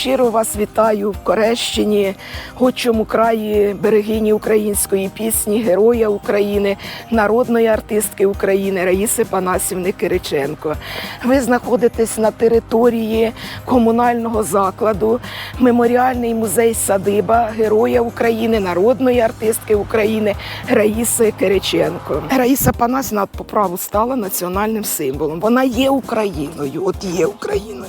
щиро вас вітаю в Корещині, отчому краї берегині української пісні, героя України, народної артистки України Раїси Панасівни Кириченко. Ви знаходитесь на території комунального закладу, меморіальний музей Садиба Героя України, народної артистки України Раїси Кириченко. Раїса Панасівна по праву стала національним символом. Вона є Україною, от є Україною.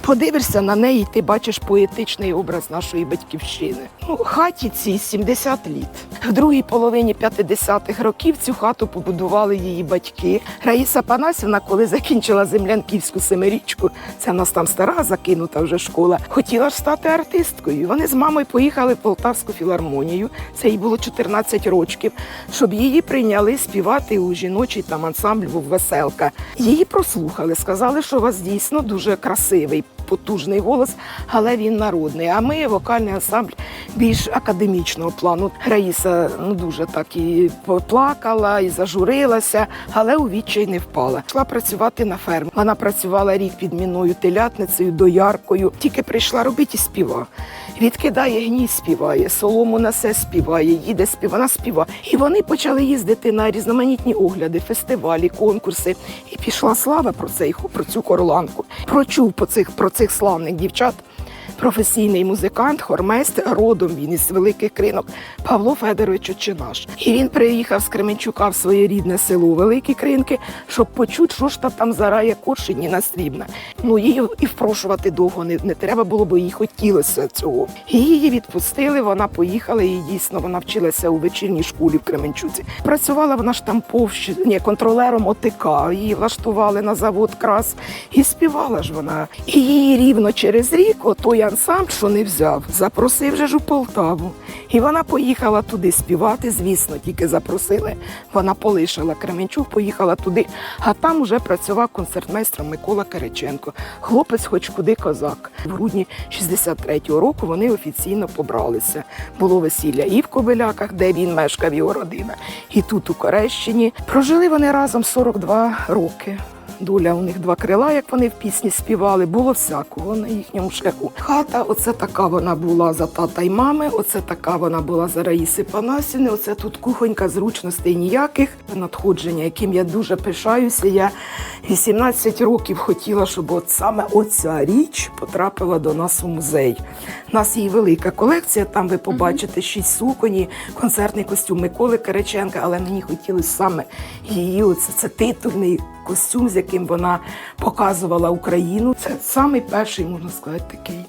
Подивишся на неї, ти бачиш поетичний образ нашої батьківщини. Ну, хаті цій 70 літ. В другій половині 50-х років цю хату побудували її батьки. Раїса Панасівна, коли закінчила землянківську семирічку, це в нас там стара закинута вже школа, хотіла ж стати артисткою. Вони з мамою поїхали в Полтавську філармонію. Це їй було 14 років, щоб її прийняли співати у жіночий там ансамбль був веселка. Її прослухали, сказали, що у вас дійсно дуже красивий. Потужний голос, але він народний. А ми вокальний ансамбль більш академічного плану. Раїса ну дуже так і поплакала, і зажурилася, але у відчай не впала. Пішла працювати на фермі. Вона працювала рік під міною телятницею, дояркою. Тільки прийшла робити і співа. Відкидає гній, співає, солому несе, співає, їде співає, вона співає. І вони почали їздити на різноманітні огляди, фестивалі, конкурси. І пішла слава про цей про цю корланку. Прочув по цих про цих славних дівчат. Професійний музикант, хормейстер, родом він із великих кринок Павло Федорович Очинаш. І він приїхав з Кременчука в своє рідне село Великі Кринки, щоб почути, що ж та там зарає Коршиніна Срібна. Ну її і впрошувати довго не, не треба було, бо їй хотілося цього. Її відпустили. Вона поїхала. І дійсно вона вчилася у вечірній школі в Кременчуці. Працювала вона штамповщи, ні, контролером ОТК. Її влаштували на завод крас і співала ж вона. І її рівно через рік, отой ансамбль, що не взяв, запросив же ж у Полтаву. І вона поїхала туди співати. Звісно, тільки запросили. Вона полишила Кременчук, поїхала туди. А там уже працював концертмейстром Микола Кириченко. Хлопець, хоч куди козак. В грудні 63-го року вони офіційно побралися. Було весілля і в Кобиляках, де він мешкав його родина, і тут у Корещині. Прожили вони разом 42 роки. Доля у них два крила, як вони в пісні співали, було всякого на їхньому шляху. Хата, оце така вона була за тата й мами, оце така вона була за Раїси Панасівни, оце тут кухонька, зручностей ніяких. Надходження, яким я дуже пишаюся. Я 18 років хотіла, щоб от саме оця річ потрапила до нас у музей. У нас є велика колекція, там ви побачите шість суконі, концертний костюм Миколи Кириченка, але мені хотілося саме її, оце це титульний костюм, з яким вона показувала Україну. Це самий перший, можна сказати, такий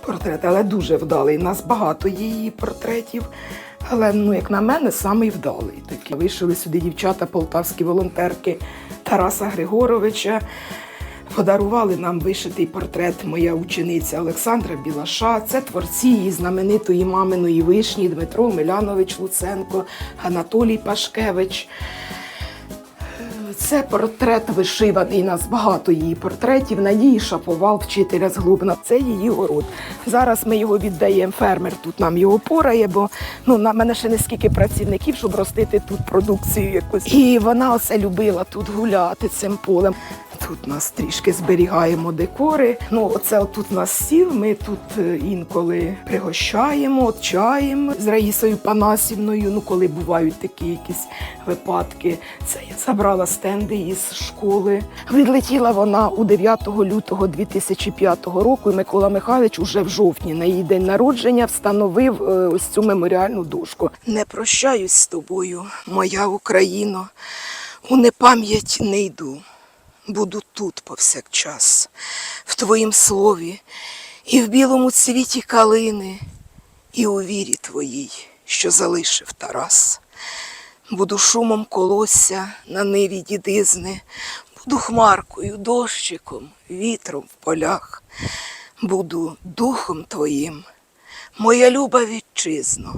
портрет, але дуже вдалий. У нас багато її портретів. Але ну, як на мене, самий вдалий. Такий вийшли сюди дівчата, полтавські волонтерки Тараса Григоровича. Подарували нам вишитий портрет моя учениця Олександра Білаша. Це творці її знаменитої маминої вишні Дмитро Милянович Луценко, Анатолій Пашкевич. Це портрет вишиваний. Нас багато її портретів. Надії Шаповал, вчителя з Глубна. Це її город. Зараз ми його віддаємо. Фермер тут нам його порає, бо ну на мене ще не скільки працівників, щоб ростити тут продукцію якусь. І вона оце любила тут гуляти цим полем. Тут нас трішки зберігаємо декори. Ну, оце тут нас сіл. Ми тут е, інколи пригощаємо чаєм з Раїсою Панасівною. Ну, коли бувають такі якісь випадки. Це я забрала стенди із школи. Відлетіла вона у 9 лютого 2005 року. І Микола Михайлович уже в жовтні на її день народження встановив е, ось цю меморіальну дошку. Не прощаюсь з тобою, моя Україно, у непам'ять не йду буду тут повсякчас, в твоїм слові, і в білому цвіті калини, і у вірі твоїй, що залишив Тарас. Буду шумом колосся на ниві дідизни, буду хмаркою, дощиком, вітром в полях, буду духом твоїм, моя люба вітчизно,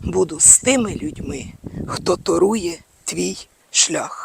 буду з тими людьми, хто торує твій шлях.